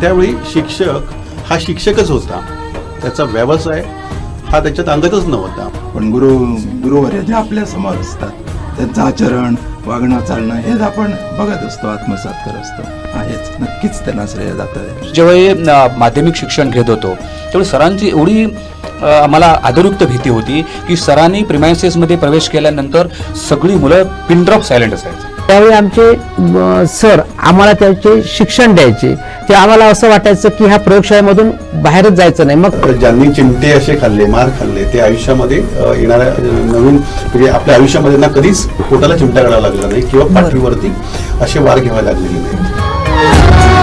त्यावेळी शिक्षक हा शिक्षकच होता. त्याचा व्यवसाय हा त्याच्यात अंगतच नव्हता. पण गुरु गुरुवर्य जे आपल्यासमोर असतात त्यांचं आचरण वागणं चालणं हे आपण बघत असतो आत्मसात करत असतो. आहेच. नक्कीच त्यांना श्रेय जातं जेव्हा हे माध्यमिक शिक्षण घेत होतो त्यावेळी सरांची एवढी आम्हाला आदरयुक्त भीती होती की सरांनी प्रिमायसेसमध्ये प्रवेश केल्यानंतर सगळी मुलं पिनड्रॉप सायलेंट असायचं. त्यावेळी आमचे सर आम्हाला त्याचे शिक्षण द्यायचे. ते आम्हाला असं वाटायचं की ह्या प्रयोगशाळेमधून बाहेरच जायचं नाही. मग ज्यांनी चिमटे असे खाल्ले मार खाल्ले ते आयुष्यामध्ये येणाऱ्या नवीन म्हणजे आपल्या आयुष्यामध्ये ना कधीच पोटाला चिमटा काढावा लागला नाही किंवा पाठीवरती असे वार घ्यावे लागलेले नाही